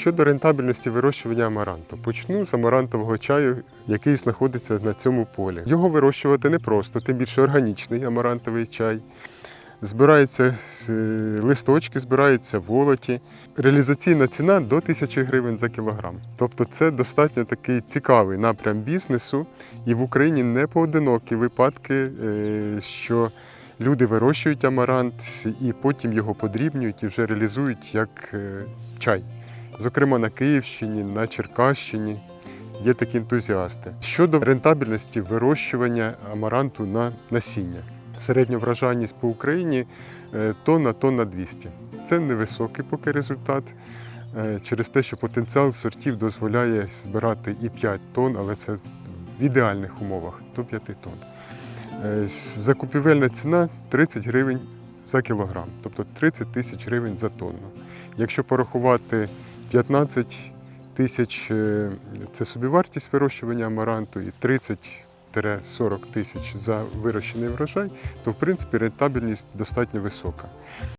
Щодо рентабельності вирощування амаранту, почну з амарантового чаю, який знаходиться на цьому полі. Його вирощувати непросто, тим більше органічний амарантовий чай. Збираються е, листочки, збираються волоті. Реалізаційна ціна до 1000 гривень за кілограм. Тобто це достатньо такий цікавий напрям бізнесу, і в Україні не поодинокі випадки, е, що люди вирощують амарант і потім його подрібнюють і вже реалізують як е, чай. Зокрема, на Київщині, на Черкащині є такі ентузіасти. Щодо рентабельності вирощування амаранту на насіння. Середня вражайність по Україні е, тонна, тонна 200. Це невисокий поки результат. е, Через те, що потенціал сортів дозволяє збирати і 5 тонн, але це в ідеальних умовах до 5 тонн. Е, Закупівельна ціна 30 гривень за кілограм, тобто 30 тисяч гривень за тонну. Якщо порахувати 15 тисяч е, це собівартість вирощування амаранту і 30-40 тисяч за вирощений врожай, то в принципі рентабельність достатньо висока.